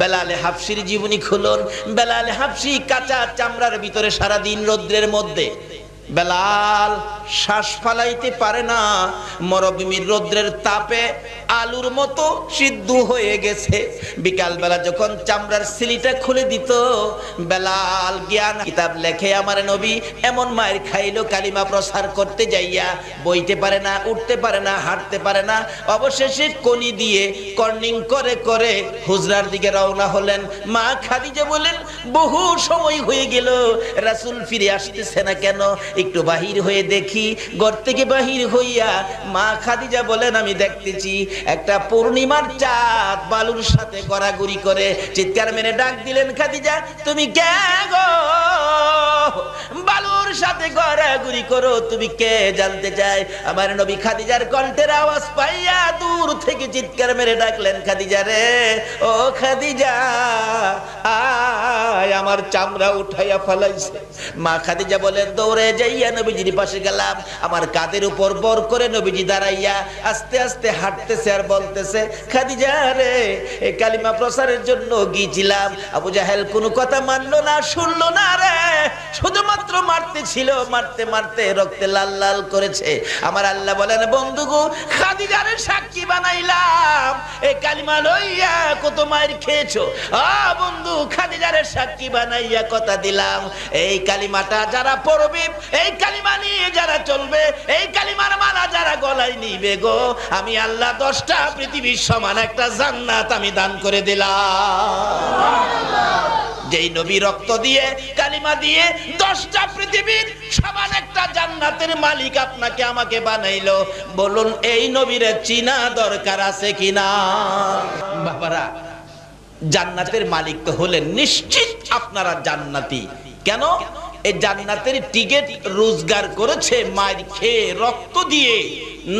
বেলালে হাফসির জীবনী খুলুন। বেলালে হাফসি কাঁচা চামড়ার ভিতরে সারাদিন রৌদ্রের মধ্যে বেলাল শ্বাস ফালাইতে পারে না। মরভূমির রৌদ্রের তাপে আলুর মতো সিদ্ধ হয়ে গেছে। বিকাল বেলা যখন চামড়ার সিলিটা খুলে দিত, বেলাল জ্ঞান কিতাব লেখে, আমার নবী এমন মায়ের খাইলো, কালিমা প্রসার করতে যাইয়া বইতে পারে না, উঠতে পারে না, হাঁটতে পারে না। অবশেষে কনি দিয়ে কর্নিং করে করে হুজরার দিকে রওনা হলেন। মা খাদিজা বলেন বহু সময় হয়ে গেল, রাসূল ফিরে আসতেছে না কেন? একটু বাহির হয়ে দেখি, ঘর থেকে বাহির হইয়া মা খাদিজা বলেন, আমি দেখতেছি একটা পূর্ণিমার চাঁদ বালুর সাথে গড়াগড়ি করে। চিৎকার মেরে ডাক দিলেন, খাদিজা, তুমি কে গো? বালুর সাথে গড়াগড়ি করো, তুমি কে জানতে চাই? আমার নবী খাদিজার কণ্ঠের আওয়াজ পাইয়া দূর থেকে চিৎকার মেরে ডাকলেন, খাদিজা রে, ও খাদিজা, আয়, আমার চামড়া উঠাইয়া ফেলাইছে। মা খাদিজা বলেন, দৌড়ে যাইয়া নবীজির পাশে গেলাম। আমার কাদের উপর বর করে নবীজি দাঁড়াইয়া আস্তে আস্তে হাঁটতেছে আর বলতেছে, খাদিজা রে এই কালিমা প্রসারের জন্য গিয়েছিলাম। আবু জাহেল কোনো কথা মানলো না, শুনলো না রে। শুধুমাত্র মারতে ছিল, মারতে মারতে রক্তে লাল লাল করেছে। আমার আল্লাহ বলেন, বন্ধু গো, খাদিজারে সাক্ষী বানাইলাম। এই কালিমা লইয়া কত মায়ের খেয়েছো? আ বন্ধু, খাদিজারে সাক্ষী বানাইয়া কথা দিলাম। এই কালিমাটা যারা পড়বে এই কালিমা নিয়ে যারা চলবে, এই কালিমার মালা যারা গলায় নিবে গো, আমি আল্লাহ দশটা পৃথিবীর সমান একটা জান্নাত আমি দান করে দিলাম। যেই নবী রক্ত দিয়ে, কালিমা দিয়ে দশটা পৃথিবীর সমান একটা জান্নাতের মালিক আপনাকে আমাকে বানাইলো। বলুন, এই নবীরে চিনা দরকার আছে কিনা? বাবারা, জান্নাতের মালিক তো হলেন নিশ্চিত আপনারা জান্নাতি। কেন? এই জান্নাতের টিকিট রোজগার করেছে মায়ের খেয়ে রক্ত দিয়ে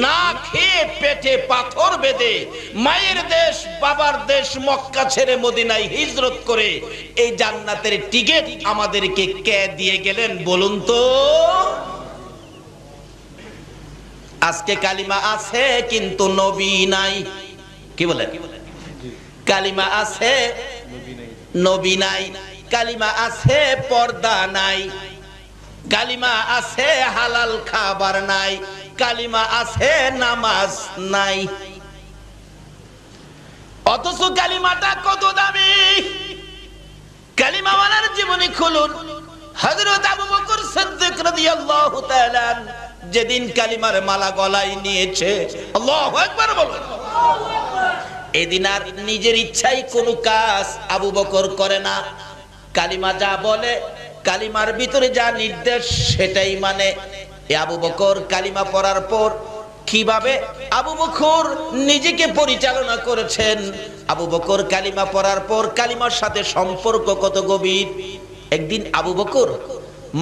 না খেয়ে পেটে পাথর বেঁধে। মায়ের দেশ বাবার দেশ মক্কা ছেড়ে মদিনায় হিজরত করে। এই জান্নাতের টিকিট আমাদেরকে কে দিয়ে গেলেন বলুন তো? আজকে কালিমা আছে কিন্তু নবী নাই। কি বলে কালিমা আছে নবী নাই। কালিমা আছে, পর্দা নাই। কালিমা আছে, হালাল খাবার নাই। কালিমা আছে, নামাজ নাই। অথচ কালিমাটা কত দামি। কালিমা ওয়ালার জীবনী খুলুন। হযরত আবু বকর সিদ্দিক রাদিয়াল্লাহু তাআলা যেদিন কালিমার মালা গলায় নিয়েছে, আল্লাহু আকবার বলুন। এদিন আর নিজের ইচ্ছাই কোনো কাজ আবু বকর করে না। কালিমা যা বলে, কালিমার ভিতরে যা নির্দেশ সেটাই মানে। আবু বকর কালিমা পড়ার পর কীভাবে আবু বকর নিজেকে পরিচালনা করেছেন? আবু বকর কালিমা পড়ার পর কালিমার সাথে সম্পর্ক কত গভীর? একদিন আবু বকর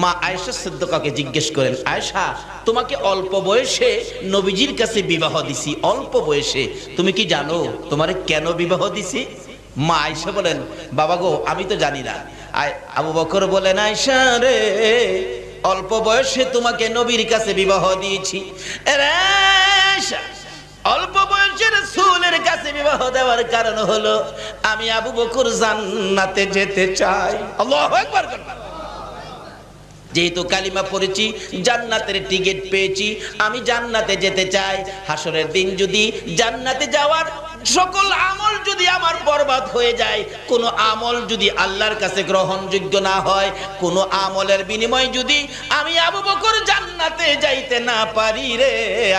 মা আয়েশা সিদ্দিকাকে জিজ্ঞেস করেন, আয়েশা, তোমাকে অল্প বয়সে নবীজির কাছে বিবাহ দিছি, অল্প বয়সে। তুমি কি জানো তোমারে কেন বিবাহ দিছি? মা আয়েশা বলেন, বাবা গো, আমি তো জানি না। আবু বকর বলেন আয়েশা রে অল্প বয়সে তোমাকে নবীর কাছে বিবাহ দিয়েছি। অল্প বয়সের সুলের কাছে বিবাহ দেওয়ার কারণ হলো আমি আবু বকর জান্নাতে যেতে চাই। আল্লাহু আকবার যেহেতু কালিমা পড়েছি জান্নাতের টিকিট পেয়েছি আমি জান্নাতে যেতে চাই। হাসরের দিন যদি জান্নাতে যাওয়ার সকল আমল যদি আমার বরবাদ হয়ে যায়, কোনো আমল যদি আল্লাহর কাছে গ্রহণযোগ্য না হয়, কোনো আমলের বিনিময় যদি আমি আবু বকর জান্নাতে যাইতে না পারি রে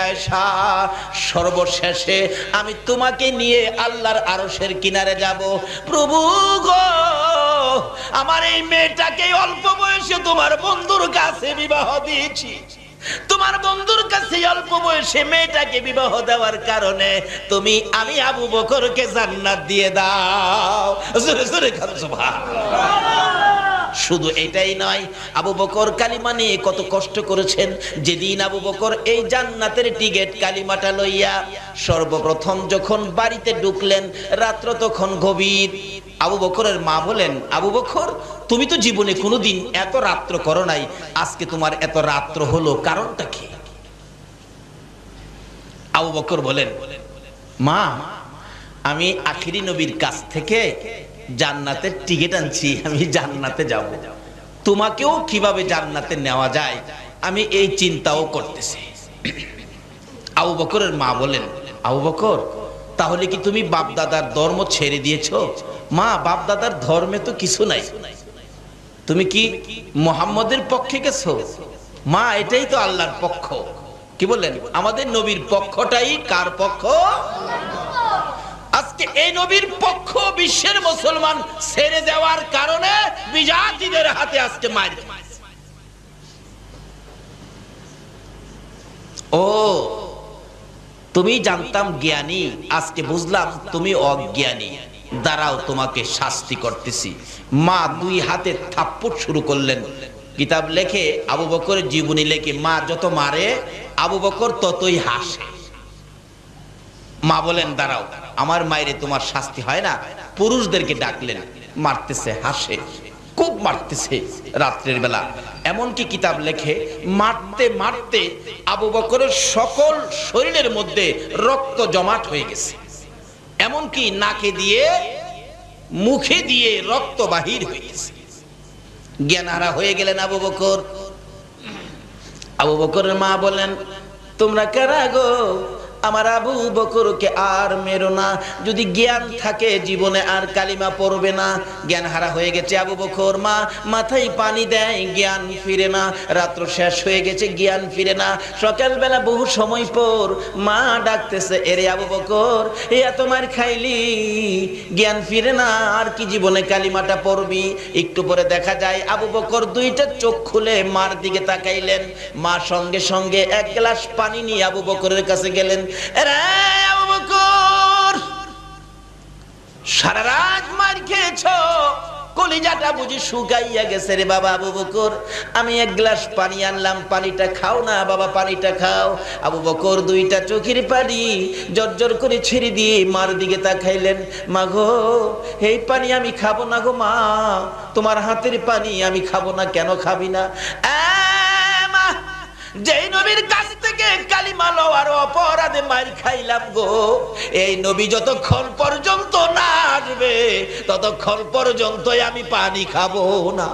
আয়সা সর্বশেষে আমি তোমাকে নিয়ে আল্লাহর আরশের কিনারে যাব। প্রভু গো, আমার এই মেয়েটাকে অল্প বয়সে তোমার বন্ধুর কাছে বিবাহ দিয়েছি। তোমার বন্ধুর কাছে অল্প বয়সে মেয়েটাকে বিবাহ দেওয়ার কারণে তুমি আমি আবু বকরকে জান্নাত দিয়ে দাও। জোরে জোরে খান শুধু এটাই নয়, আবু বকর কালিমা নিয়ে কত কষ্ট করেছেন। যেদিন আবু বকর এই জান্নাতের টিকেট কালিমাটা লইয়া সর্বপ্রথম যখন বাড়িতে ঢুকলেন, রাত্র তখন গভীর। আবু বকরের মা বলেন, আবু বকর, তুমি তো জীবনে কোনোদিন এত রাত্র করো নাই, আজকে তোমার এত রাত্র হলো, কারণটা কি? আবু বকর বলেন, মা, আমি আখিরি নবীর কাছ থেকে জান্নাতের টিকিট আনছি, আমি জান্নাতে যাব। তোমাকেও কীভাবে জান্নাতে নেওয়া যায়, আমি এই চিন্তাও করতেছি। আবু বকরের মা বলেন, আবু বকর, তাহলে কি তুমি বাপ দাদার ধর্ম ছেড়ে দিয়েছ? মা বাপ দাদার ধর্মে তো কিছু নাই। তুমি কি মোহাম্মদের পক্ষে গেছো? মা, এটাই তো আল্লাহর পক্ষ। কি বললেন? আমাদের নবীর পক্ষটাই কার পক্ষ? তুমি জানতাম জ্ঞানী, আজকে বুঝলাম তুমি অজ্ঞানী। দাঁড়াও, তোমাকে শাস্তি করতেছি। মা দুই হাতে থাপ্পট শুরু করলেন। কিতাব লেখে, আবু বকরের জীবনী লেখে, মা যত মারে, আবু বকর ততই হাসে। মা বলেন, দাঁড়াও। আমার মায়েরে তোমার শাস্তি হয় না? পুরুষদেরকে ডাকলেন, মারতেছে হাসে, খুব মারতেছে রাত্রের বেলা। এমনকি কিতাব লেখে, মারতে মারতে আবু বকরের সকল শরীরের মধ্যে রক্ত জমাট হয়ে গেছে। এমনকি নাকে দিয়ে, মুখে দিয়ে রক্ত বাহির হয়ে গেছে। জ্ঞানহারা হয়ে গেলেন আবু বকর। আবু বকরের মা বলেন তোমরা কারা গো? আমার আবু বকরকে আর মেরো না। যদি জ্ঞান থাকে জীবনে আর কালিমা পড়বে না। জ্ঞান হারা হয়ে গেছে আবু বকর, মা। মাথায় পানি দেয়, জ্ঞান ফিরে না। রাত্র শেষ হয়ে গেছে, জ্ঞান ফিরে না। সকালবেলা বহু সময় পর মা ডাকতেছে, এরে আবু বকর, এ তোমার খাইলি। জ্ঞান ফিরে না, আর কি জীবনে কালিমাটা পড়বি? একটু পরে দেখা যায়, আবু বকর দুইটা চোখ খুলে মার দিকে তাকাইলেন। মা সঙ্গে সঙ্গে এক গ্লাস পানি নিয়ে আবু বকরের কাছে গেলেন। সারা রাত মার খেয়েছ, কলিজাটা বুঝি শুকাইয়া গেছে রে বাবা আবু বকর আমি এক গ্লাস পানি আনলাম, পানিটা খাও না বাবা, পানিটা খাও। আবু বকর দুইটা চোখের পানি জর্জর করে ছেড়ে দিয়ে মার দিকে তাকাইলেন। মা গো, এই পানি আমি খাব না গো মা, তোমার হাতের পানি আমি খাব না, কেন খাবি না? যেই নবীর কাছ থেকে কালিমা লওয়ার অপরাধে মার খাইলাম গো। এই নবী যতক্ষণ পর্যন্ত না আসবে, ততক্ষণ পর্যন্ত আমি পানি খাব না।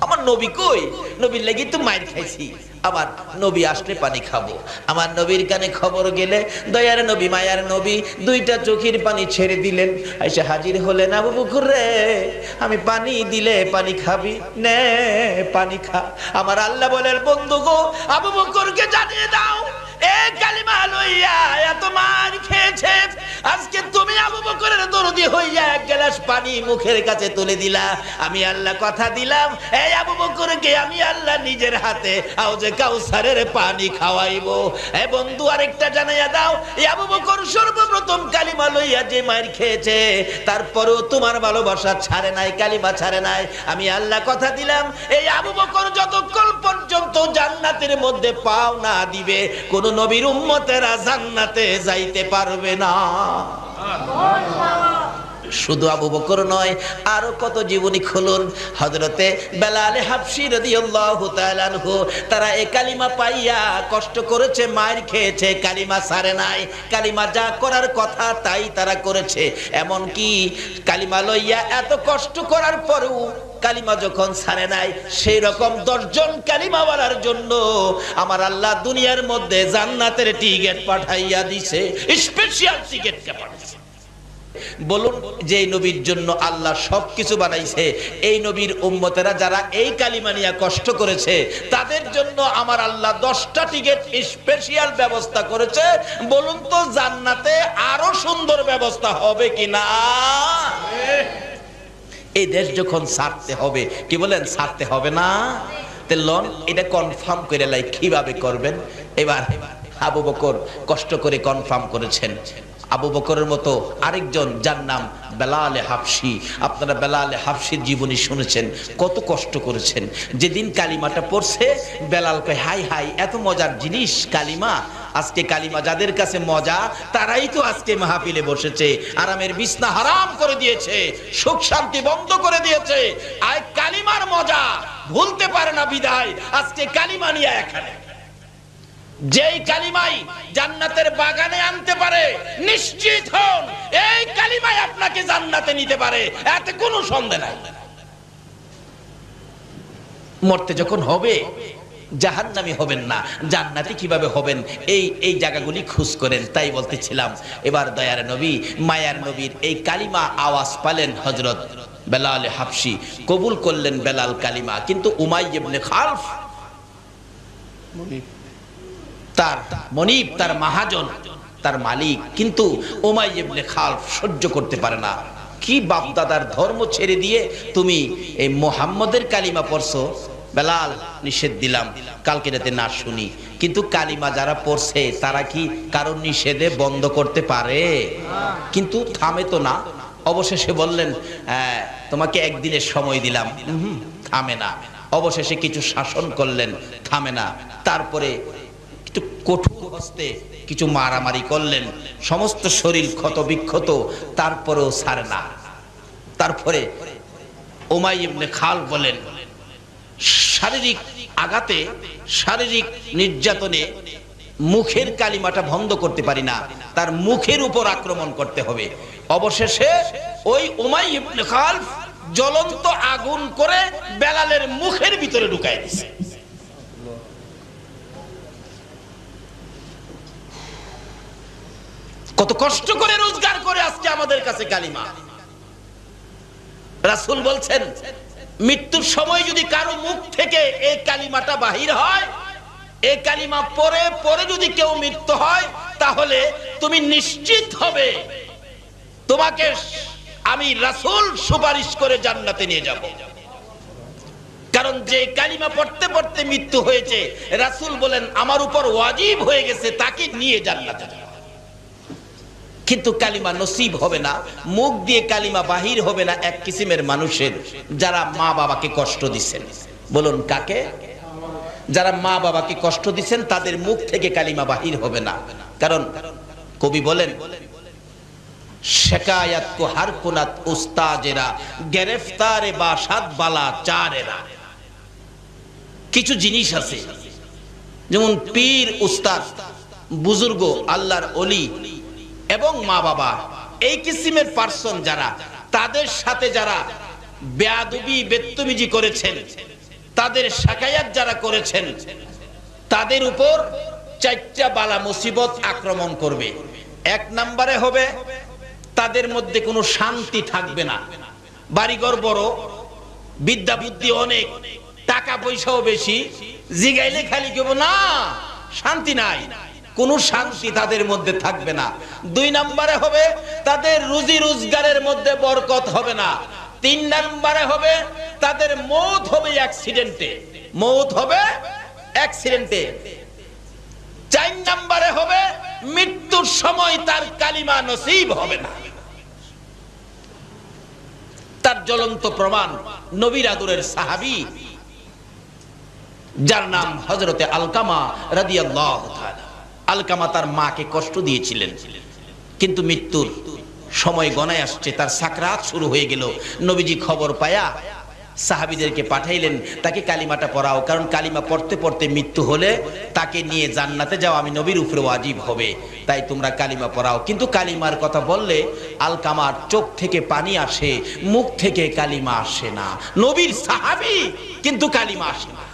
আমার নবী কই? নবীর লেগে তো মার খাইছি। আবার নবী আসলে পানি খাব। আমার নবীর কানে খবর গেলে দয়ার নবী, মায়ার নবী দুইটা চোখের পানি ছেড়ে দিলেন। এসে হাজির হলেন, আবু বুকুর রে, আমি পানি দিলে পানি খাবি? নে, পানি খা। আমার আল্লাহ বলেন, বন্ধু গো, আবু বকরকে জানিয়ে দাও কালিমা লইয়া সর্বপ্রথম কালিমা লইয়া যে মার খেয়েছে, তারপরেও তোমার ভালোবাসা ছাড়ে নাই, কালিমা ছাড়ে নাই। আমি আল্লাহ কথা দিলাম এই আবু বকর যতক্ষণ পর্যন্ত জান্নাতের মধ্যে পাও না দিবে, কোন নবীর উম্মতেরা জান্নাতে যাইতে পারবে না। শুধু আবু বকর নয়, আরও কত জীবনী খুলুন। হজরতে বেলালে হাফসি রাদিয়াল্লাহু তাআলা আনহু, তারা এই কালিমা পাইয়া কষ্ট করেছে, মার খেয়েছে, কালিমা সারে নাই। কালিমা যা করার কথা তাই তারা করেছে। এমন কি কালিমা লইয়া এত কষ্ট করার পরেও কালিমা যখন ছাড়ে নাই সেই রকম দশজন কালিমা বলার জন্য আমার আল্লাহ দুনিয়ার মধ্যে জান্নাতের টিকেট পাঠাইয়া দিছে স্পেশাল টিকেট পাঠাইছে। বলুন যে নবীর জন্য আল্লাহ সবকিছু বানাইছে, এই নবীর উম্মতেরা যারা এই কালিমা নিয়ে কষ্ট করেছে, তাদের জন্য আমার আল্লাহ দশটা টিকিট স্পেশাল ব্যবস্থা করেছে। বলুন তো, জান্নাতে আরও সুন্দর ব্যবস্থা হবে কিনা? এই দেশ যখন ছাড়তে হবে, কি বলেন, ছাড়তে হবে না? লন, এটা কনফার্ম করে লাই, কীভাবে করবেন? এবার আবু বকর কষ্ট করে কনফার্ম করেছেন। আবু বকরের মতো আরেকজন, যার নাম বেলালে হাফসি। আপনারা বেলালে হাফসির জীবনী শুনেছেন, কত কষ্ট করেছেন। যেদিন কালিমাটা পড়ছে, বেলাল কয়, হাই হাই, এত মজার জিনিস, কালিমা। আজকে কালিমা যাদের কাছে মজা, তারাই তো আজকে মাহফিলে বসেছে, আরামের বিছনা হারাম করে দিয়েছে, সুখ শান্তি বন্ধ করে দিয়েছে। আর কালিমার মজা, ভুলতে পারে না বিদায়, আজকে কালিমা নিয়ে এখানে। যেই কালিমাই জান্নাতের বাগানে আনতে পারে, নিশ্চিত হন, এই কালিমাই আপনাকে জান্নাতে নিতে পারে, এতে কোনো সন্দেহ নাই। মরতে যখন হবে জাহান্নামি হবেন না, জান্নাতি কীভাবে হবেন? এই এই জায়গাগুলি খুঁজ করেন, তাই বলতেছিলাম। এবার দয়ার নবী, মায়ার নবীর এই কালিমা আওয়াজ পালেন হজরত বেলাল হাফসি। কবুল করলেন বেলাল কালিমা, কিন্তু উমাই ইবনে খালফ তার মনিব, তার মাহাজন, তার মালিক, কিন্তু ওমাই ইবনে খালফ সহ্য করতে পারে না। কি বাপ দাদার ধর্ম ছেড়ে দিয়ে তুমি এই মোহাম্মদের কালিমা পড়ছো? বেলাল, নিষেধ দিলাম। কালকে যাতে না শুনি। কিন্তু কালিমা যারা পড়ছে, তারা কি কারণ নিষেধে বন্ধ করতে পারে? কিন্তু থামে তো না। অবশেষে বললেন তোমাকে একদিনের সময় দিলাম। থামে না। অবশেষে কিছু শাসন করলেন, থামে না। তারপরে একটু কঠোর হস্তে কিছু মারামারি করলেন। সমস্ত শরীর ক্ষত বিক্ষত, তারপরেও ছাড়ে না। তারপরে ওমাই ইবনে খাল বলেন শারীরিক আঘাতে, শারীরিক নির্যাতনে মুখের কালিমাটা বন্ধ করতে পারি না। তার মুখের উপর আক্রমণ করতে হবে। অবশেষে ওই উমাই জ্বলন্ত আগুন করে বেলালের মুখের ভিতরে ঢুকাই দিছে। কত কষ্ট করে রোজগার করে আজকে আমাদের কাছে কালিমা। রাসুল বলছেন মৃত্যুর সময় যদি কারও মুখ থেকে এই কালিমাটা বাহির হয়, এই কালিমা পরে পরে যদি কেউ মৃত্যু হয়, তাহলে তুমি নিশ্চিত হবে, তোমাকে আমি রাসূল সুপারিশ করে জান্নাতে নিয়ে যাব। কারণ যে কালিমা পড়তে পড়তে মৃত্যু হয়েছে, রাসূল বলেন, আমার উপর ওয়াজিব হয়ে গেছে, তাকে নিয়ে জান্নাতে কিন্তু কালিমা নসিব হবে না, মুখ দিয়ে কালিমা বাহির হবে না এক কিসিমের মানুষের যারা মা বাবাকে কষ্ট দিচ্ছেন। বলুন, কাকে? যারা মা বাবাকে কষ্ট দিচ্ছেন, তাদের মুখ থেকে কালিমা বাহির হবে না। কারণ কবি বলেন শেকায়াত কো হার কোনাত উস্তাজেরা, গ্রেফতারে বা সাত বালা চারেরা। কিছু জিনিস আছে, যেমন পীর, উস্তাদ, বুজুর্গ, আল্লাহর অলি এবং মা বাবা, এই কিসিমের পার্সন যারা, তাদের সাথে যারা বেয়াদবি বেত্তমিজি করেছেন, তাদের শাকায়াত যারা করেছেন, তাদের উপর চারটা বালা মুসিবত আক্রমণ করবে। এক নম্বরে হবে, তাদের মধ্যে কোনো শান্তি থাকবে না। বাড়িঘর বড়, বিদ্যা বুদ্ধি অনেক, টাকা পয়সাও বেশি, জিগাইলে খালি কেব না, শান্তি নাই। কোনো শান্তি তাদের মধ্যে থাকবে না। দুই নম্বরে হবে, তাদের রুজি রোজগারের মধ্যে বরকত হবে না। তিন নম্বরে হবে, তাদের মৌত হবে অ্যাক্সিডেন্টে মৌত হবে অ্যাক্সিডেন্টে চার নম্বরে হবে, মৃত্যুর সময় তার কালিমা নসিব হবে না। তার জ্বলন্ত প্রমাণ নবীর আদরের সাহাবি, যার নাম হজরতে আলকামা রাদিয়াল্লাহু তাআলা। আলকামা তার মাকে কষ্ট দিয়েছিলেন। কিন্তু মৃত্যুর সময় গনায় আসছে, তার সাকরাত শুরু হয়ে গেল। নবীজি খবর পায়া সাহাবিদেরকে পাঠাইলেন, তাকে কালিমাটা পড়াও, কারণ কালিমা পড়তে পড়তে মৃত্যু হলে তাকে নিয়ে জান্নাতে যাও, আমি নবীর উপরে ওয়াজিব হবে, তাই তোমরা কালিমা পড়াও। কিন্তু কালিমার কথা বললে আলকামার চোখ থেকে পানি আসে, মুখ থেকে কালিমা আসে না। নবীর সাহাবি, কিন্তু কালিমা আসে না।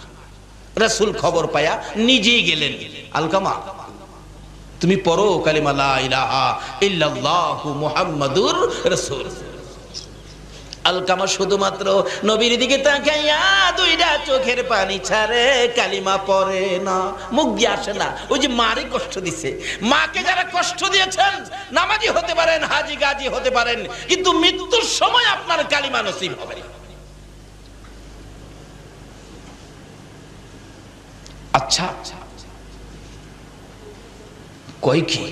রাসূল খবর পায়া নিজেই গেলেন। আলকামা তুমি পড়ো কালিমা লা ইলাহা ইল্লাল্লাহু মুহাম্মাদুর রাসূল। আলকামা শুধুমাত্র নবীর দিকে তাকাইয়া দুইটা চোখের পানি ছাড়ে কালিমা পড়ে না, মুখ দিয়ে আসে না। ওই যে মারে কষ্ট দিছে। মাকে যারা কষ্ট দিয়েছেন, নামাজি হতে পারেন, হাজি গাজি হতে পারেন, কিন্তু মৃত্যুর সময় আপনার কালিমা নসিব হবে না। আচ্ছা। কই কি?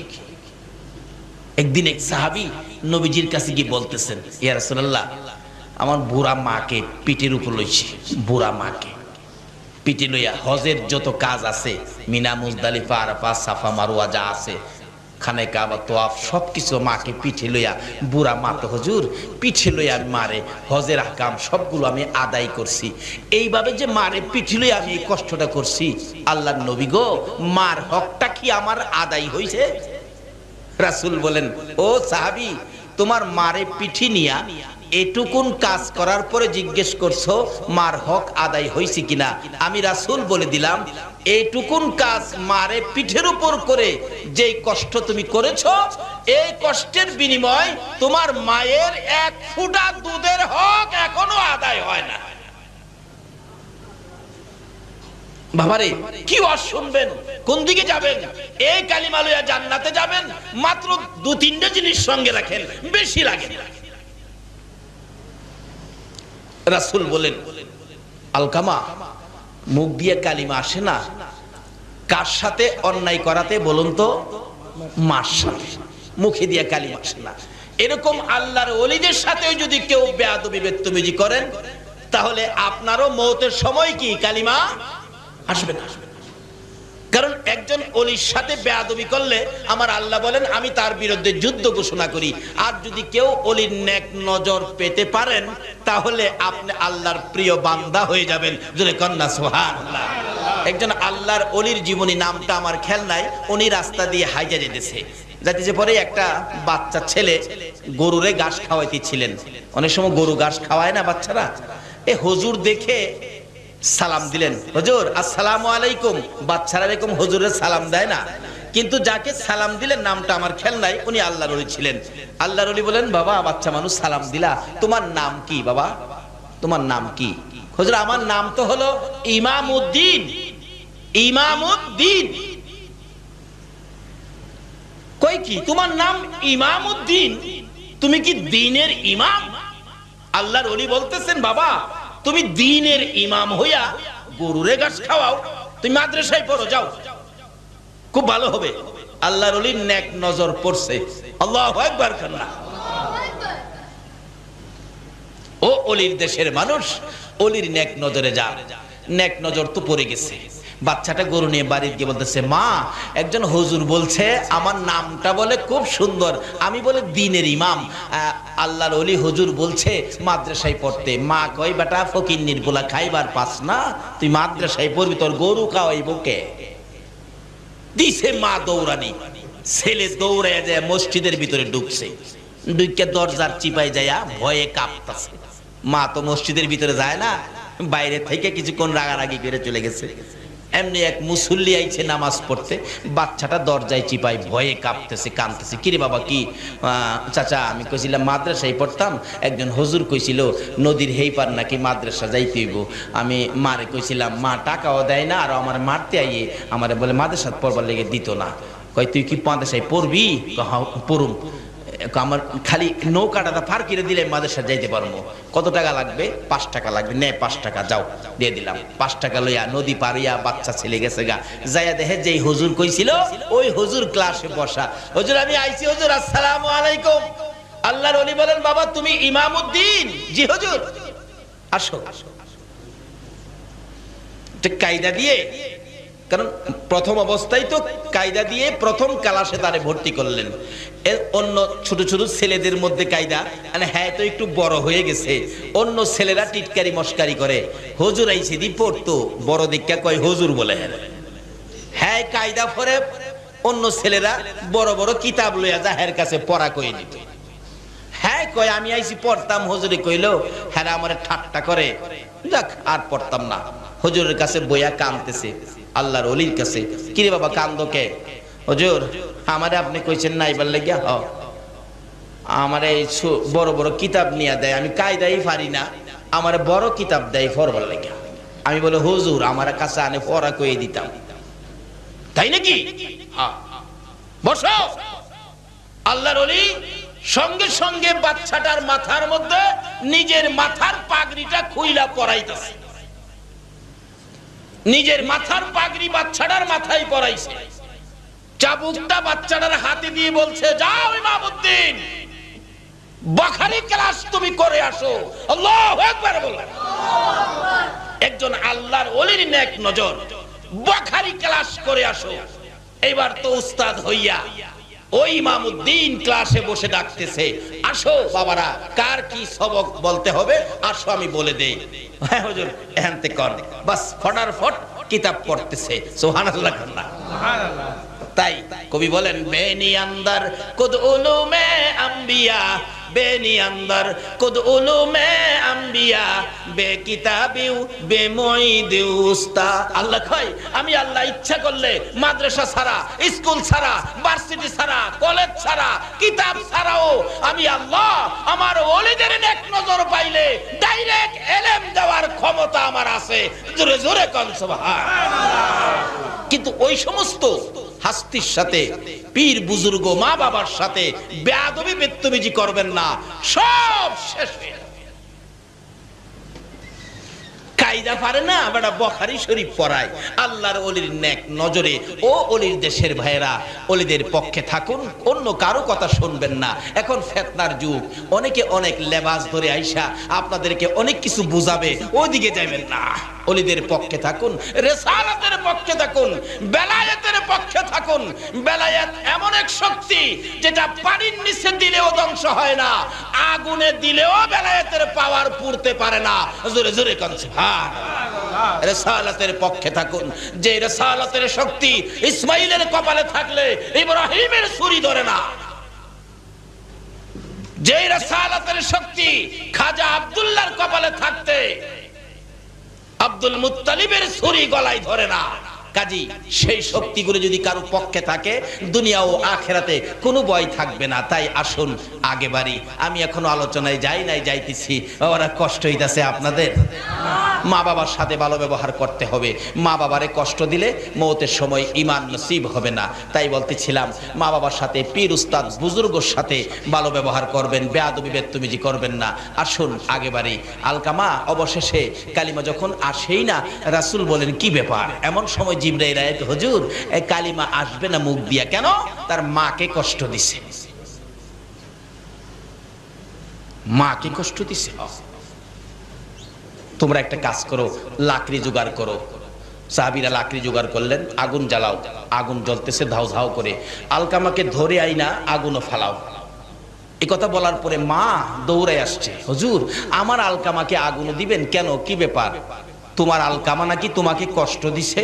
একদিন এক সাহাবি নবীজির কাছে গিয়ে বলতেছেন, ইয়া আমার বুড়া মাকে পিঠের উপর লইছে, বুড়া মাকে। পিঠে লইয়া হজের যত কাজ আছে, Mina, Muzdalifah Arafah Safa Marwah যা আছে খানে কাবা, তোয়াফ, সবকিছু মাকে পিঠে লইয়া, বুড়া হজুর, পিঠে মারে, হজের সবগুলো আমি আদায় করছি। এইভাবে যে মারে, পিঠে লইয়া আমি কষ্টটা করছি। আল্লাহর নবী গো, মার হকটা কি আমার আদায় হইছে? রাসূল বলেন, ও সাহাবি, তোমার মারে পিঠি নিয়া এটুকুন কাজ করার পরে জিজ্ঞেস করছ, মার হক আদায় হয়েছে কিনা? আমি রাসূল বলে দিলাম এইটুকুন কাজ মারে পিঠের উপর করে যেই কষ্ট তুমি করেছ, এই কষ্টের বিনিময় তোমার মায়ের এক ফুটা দুধের হক এখনও আদায় হয় না। বাবারে, কি কোন দিকে যাবেন? এই কালিমা জান্নাতে যাবেন? মাত্র দু তিনটে জিনিস সঙ্গে রাখেন, বেশি লাগে। রাসূল বলেন, আলকামা মুখ দিয়ে কালিমা আসে না? কার সাথে অন্যায় করাতে বলুন তো? মার সাথে। মুখে দিয়ে কালিমা আসে না। এরকম আল্লাহর অলিদের সাথেও যদি কেউ বেয়াদবি, বেত্তমিজি করেন, তাহলে আপনারও মৌতের সময় কি? কালিমা আসবে না। কারণ একজন অলির সাথে বেয়াদবি করলে আমার আল্লাহ বলেন, আমি তার বিরুদ্ধে যুদ্ধ ঘোষণা করি। আর যদি কেউ অলির নেক নজর পেতে পারেন, তাহলে আপনি আল্লাহর প্রিয় বান্দা হয়ে যাবেন। যদি কন্যা সোহান একজন আল্লাহর অলির জীবনী নামটা আমার খেয়াল নাই, উনি রাস্তা দিয়ে হাইজা যেতেছে। যাইতেছে পরে একটা বাচ্চা ছেলে গরুরে ঘাস খাওয়াইতেছিলেন অনেক সময় গরু ঘাস খাওয়ায় না বাচ্চারা? এ হজুর দেখে সালাম দিলেন। হজুর, আসসালামু আলাইকুম। বাচ্চারা এরকম হুজুরের সালাম দেয় না। কিন্তু যাকে সালাম দিলেন, নামটা আমার খেয়াল নাই, উনি আল্লাহর ওলি ছিলেন। আল্লাহর ওলি বলেন, বাবা, বাচ্চা মানুষ সালাম দিলা। তোমার নাম কি, বাবা? তোমার নাম কি? হুজুর, আমার নাম তো হলো ইমাম উদ্দিন ইমাম উদ্দিন কই কি? তোমার নাম ইমাম উদ্দিন তুমি কি দিনের ইমাম? আল্লাহর অলি বলতেছেন, বাবা তুমি দিনের ইমাম হইয়া গরুরে গাছ খাওয়াও, তুমি মাদ্রাসায় পড়ো, যাও। খুব ভালো হবে। আল্লাহর অলির নেক নজর পড়ছে। আল্লাহ একবার খান্না ও অলির দেশের মানুষ, অলির নেক নজরে যা। নেক নজর তো পড়ে গেছে। বাচ্চাটা গরু নিয়ে বাড়িতে গিয়ে বলতেছে, মা, একজন হুজুর বলছে, আমার নামটা বলে খুব সুন্দর। আমি বলে দিনের ইমাম। আল্লাহর অলি হুজুর বলছে, মাদ্রাসায় পড়তে। মা কই বেটা ফকির নির্বলা খাইবার পাস না। তুই মাদ্রাসায় পড়বি, তোর গরু খাওয়াইব কে? দিছে মা দৌড়ানি। ছেলে দৌড়ায় যায়, মসজিদের ভিতরে ঢুকছে। ঢুকে দরজার চিপাই যায়া ভয়ে কাঁপতাছে। মা তো মসজিদের ভিতরে যায় না, বাইরে থেকে কিছুক্ষণ রাগারাগি করে চলে গেছে। এমনি এক মুসল্লি আইছে নামাজ পড়তে বাচ্চাটা দরজায় চিপাই ভয়ে কাঁপতেছে কাঁদতেছে। কিরে বাবা কি? চাচা আমি কইছিলাম মাদ্রাসায় পড়তাম। একজন হজুর কইছিল নদীর হেই পার নাকি মাদ্রাসা যাইতে হইব। আমি মারে কইছিলাম মা টাকাও দেয় না আর আমার মারতে আইয়ে। আমারে বলে মাদ্রাসা পড়বার লেগে দিত না। কই তুই কি মাদ্রাসায় পড়বি? হ্যাঁ, পড়ুম। আমার খালি নৌকাটা ফার কিনে দিলে মাদ্রাসা যাইতে পারব। কত টাকা লাগবে? পাঁচ টাকা লাগবে। নে, পাঁচ টাকা, যাও, দিয়ে দিলাম। পাঁচ টাকা লইয়া নদী পারিয়া বাচ্চা ছেলে গেছে গা। যাইয়া দেখে যেই হুজুর কইছিল, ওই হুজুর ক্লাসে বসা। হুজুর, আমি আইছি, হুজুর, আসসালামু আলাইকুম। আল্লাহর ওলি বলেন, বাবা, তুমি ইমামউদ্দিন জি, হুজুর। আসো। কায়দা দিয়ে, কারণ প্রথম অবস্থায় তো কায়দা দিয়ে প্রথম ক্লাসে তারে ভর্তি করলেন। অন্য ছোট ছোট ছেলেদের মধ্যে কায়দা মানে হ্যাঁ তো একটু বড় হয়ে গেছে। অন্য ছেলেরা টিটকারি মস্কারি করে। হজুর আইসি দি পড়তো বড় দীক্ষা কয় হজুর বলে। হ্যাঁ কায়দা পরে অন্য ছেলেরা বড় বড় কিতাব লইয়া যা হের কাছে পড়া কই দিত হ্যাঁ কয়, আমি আইছি পড়তাম, হজুরে কইলো হ্যাঁ আমার ঠাট্টা করে। যাক, আর পড়তাম না। হজুরের কাছে বইয়া কানতেছে, আল্লাহর অলির কাছে। কিরে বাবা, কান্দো কে? হুজুর, আমারে আপনি কইছেন না এবার লেগিয়া, হ। আমার এই বড় বড় কিতাব নিয়ে দেয়, আমি কায়দাই পারি না, আমার বড় কিতাব দেয় পড়বার লেগে আমি বলে, হুজুর, আমার কাছে আনে পড়া কয়ে দিতাম। তাই নাকি। বসো। আল্লাহর অলি সঙ্গে সঙ্গে বাচ্চাটার মাথার মধ্যে নিজের মাথার পাগড়িটা খুইলা পরাইতেছে। নিজের মাথার পাগড়ি বাচ্চাটার মাথায় পরাইছে। চাবুকটা বাচ্চাটার হাতে দিয়ে বলছে, যাও ইমামউদ্দিন বখারি ক্লাস তুমি করে আসো। আল্লাহু আকবার বলো। একজন আল্লাহর ওলির নেক নজর, বখারি ক্লাস করে আসো। এবার তো উস্তাদ হইয়া ওই ইমামউদ্দিন ক্লাসে বসে ডাকতেছে, আসো বাবারা, কার কি সবক বলতে হবে? আসো, আমি বলে দেই। হ্যাঁ হুজুর এহান্তে কর। বাস, ফটার ফট কিতাব পড়তেছে। সুবহানাল্লাহ খান্না তাই কবি বলেন, বেনি আন্দার, কুদ উলুমে আম্বিয়া, বেনি আন্দার, কুদ উলুমে আম্বিয়া, বে কিতাবিউ, বে মুইদিউ উস্তা। আল্লাহ কয়, আমি আল্লাহ ইচ্ছা করলে মাদ্রাসা ছাড়া, স্কুল ছাড়া, ভার্সিটি ছাড়া, কলেজ ছাড়া, কিতাব ছাড়াও আমি আল্লাহ আমার ওলিদের এক নজর পাইলে ডাইরেক্ট এলেম দেওয়ার ক্ষমতা আমার আছে। জোরে জোরে কন সুবহান কিন্তু ওই সমস্ত হাস্তির সাথে, পীর বুজুর্গ মা বাবার সাথে বেয়াদবি বেত্তবিজি করবেন না, সব শেষ আল্লাহর অলির নজরে, ও অলির দেশের অলিদের পক্ষে থাকুন, অন্য কারও কথা শুনবেন না। এখন যুগ, অনেকে অনেক ধরে আইসা আপনাদেরকে অনেক কিছু বুঝাবে, ওইদিকে যাবেন না। অলিদের পক্ষে থাকুন, রেসালাতের পক্ষে থাকুন, বেলায়েতের পক্ষে থাকুন। বেলায়েত এমন এক শক্তি যেটা পানির নিচে দিলেও ধ্বংস হয় না, আগুনে দিলেও বেলায়েতের পাওয়ার পুড়তে পারে না। জোরে জোরে কনছে ভাই রেসালাতের পক্ষে থাকুন, যে রেসালাতের শক্তি ইসমাইলের কপালে থাকলে ইব্রাহিমের ছুরি ধরে না। যে রেসালাতের শক্তি খাজা আব্দুল্লাহর কপালে থাকতে আব্দুল মুতালিবের ছুরি গলায় ধরে না। কাজী, সেই শক্তিগুলো যদি কারও পক্ষে থাকে, দুনিয়া ও আখেরাতে কোনো ভয় থাকবে না। তাই আসুন, আগে বাড়ি। আমি এখনও আলোচনায় যাই নাই, যাইতেছি। ওরা কষ্ট হইতাছে আপনাদের। মা বাবার সাথে ভালো ব্যবহার করতে হবে। মা বাবারে কষ্ট দিলে মৌতের সময় ইমান নসিব হবে না। তাই বলতেছিলাম মা বাবার সাথে, পীর উস্তাদ বুজুর্গর সাথে ভালো ব্যবহার করবেন। বেয়াদবি, বেত্তমিজি করবেন না। আসুন, আগে বাড়ি। আলকামা, অবশেষে কালিমা যখন আসেই না, রাসূল বলেন, কি ব্যাপার? এমন সময় জিব্রাইল হুজুর এই কালিমা আসবে না মুখ দিয়া। কেন? তার মাকে কষ্ট দিছে। মাকে কষ্ট দিছে। তোমরা একটা কাজ করো, লাকড়ি জোগাড় করো। সাহাবিরা লাকড়ি জোগাড় করলেন, আগুন জ্বালাও, আগুন জ্বলতেছে ধাও ধাও করে। আলকামাকে ধরে আইনা, আগুনও ফালাও। এ কথা বলার পরে মা দৌড়ে আসছে, হজুর, আমার আলকামাকে আগুন দিবেন কেন? কি ব্যাপার? তোমার আলকামা নাকি তোমাকে কষ্ট দিছে?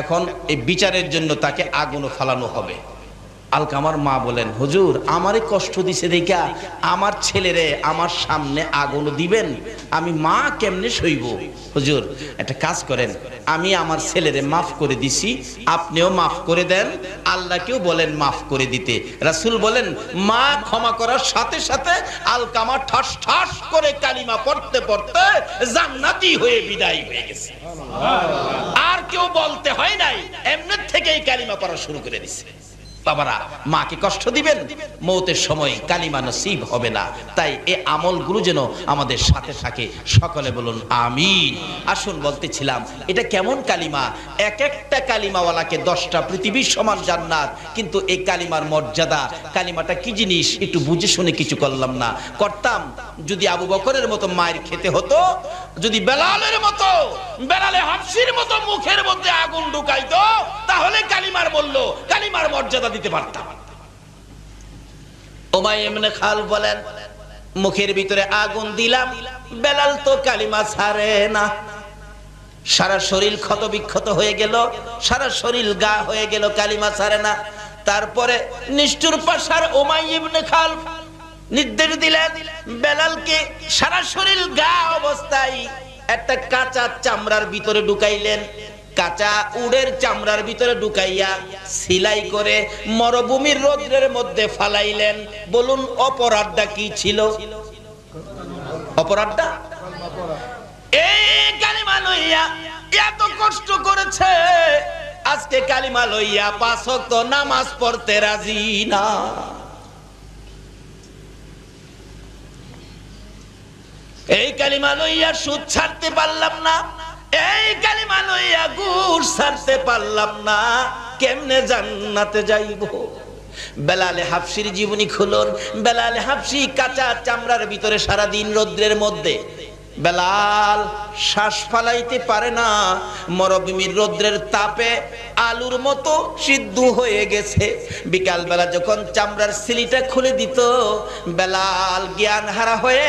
এখন এই বিচারের জন্য তাকে আগুনও ফালানো হবে। আলকামার মা বলেন হুজুর আমারে কষ্ট দিছে দেখা আমার ছেলেরে আমার সামনে আগুন দিবেন আমি মা কেমনে সইব? হুজুর একটা কাজ করেন আমি আমার ছেলেরে মাফ করে দিছি আপনিও মাফ করে দেন আল্লাহকেও বলেন মাফ করে দিতে। রাসূল বলেন মা ক্ষমা করার সাথে সাথে আলকামা ঠাস ঠাস করে কালিমা পড়তে পড়তে জান্নাতি হয়ে বিদায় হয়ে গেছে। আর কেউ বলতে হয় নাই এমনি থেকেই কালিমা পড়া শুরু করে দিছে। বাবারা, মাকে কষ্ট দিবেন? মৌতের সময় কালিমা নসিব হবে না। তাই এই আমলগুলো যেন আমাদের সাথে থাকে। সকলে বলুন, আমিন। আসুন, বলতেছিলাম, এটা কেমন কালিমা? এক একটা কালিমাওয়ালাকে দশটা পৃথিবীর সমান জান্নাত, কিন্তু এই কালিমার মর্যাদা, কালিমাটা কি জিনিস? একটু বুঝে শুনে কিছু করলাম না। করতাম, যদি আবু বকরের মতো মায়ের খেতে হতো, যদি বেলালের মতো, বেলালে হাফসির মতো মুখের মধ্যে আগুন ঢুকাইতো, তাহলে কালিমার বলল, কালিমার মর্যাদা দিতে পারতাম। ওমাই এমনি খাল বলেন, মুখের ভিতরে আগুন দিলাম, বেলাল তো কালিমা ছাড়ে না। সারা শরীর ক্ষত বিক্ষত হয়ে গেল, সারা শরীর গা হয়ে গেল, কালিমা ছাড়ে না। তারপরে নিষ্ঠুর পাশার ওমাই ইবনে খাল নির্দেশ দিলেন, বেলালকে সারা শরীর গা অবস্থায় একটা কাঁচা চামড়ার ভিতরে ঢুকাইলেন কাঁচা উড়ের চামড়ার ভিতরে ঢুকাইয়া সিলাই করে মরুভূমির রৌদ্রের মধ্যে ফালাইলেন। বলুন, অপরাধটা কি ছিল? অপরাধটা? এই কালিমা লইয়া এত কষ্ট করেছে। আজকে কালিমা লইয়া পাঁচ ওয়াক্ত নামাজ পড়তে রাজি না। এই কালিমা লইয়া সুদ ছাড়তে পারলাম না। এই কালিমা লইয়া গুড় ছাড়তে পারলাম না। কেমনে জান্নাতে যাইব? বেলালে হাফসির জীবনী খুলুন। বেলালে হাফসি কাঁচা চামড়ার ভিতরে সারাদিন রৌদ্রের মধ্যে বেলাল শ্বাস ফালাইতে পারে না। মরভূমির রৌদ্রের তাপে আলুর মতো সিদ্ধ হয়ে গেছে। বিকালবেলা যখন চামড়ার সিলিটা খুলে দিত, বেলাল জ্ঞান হারা হয়ে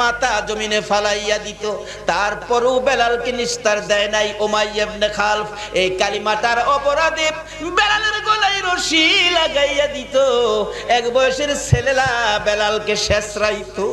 মাথা জমিনে ফালাইয়া দিত। তারপরও বেলালকে নিস্তার দেয় নাই ওমাইয়াবনে খালফ। এই কালিমাটার অপরাধে বেলালের গলায় রশি লাগাইয়া দিত। এক বয়সের ছেলেলা বেলালকে শেষ রাইতো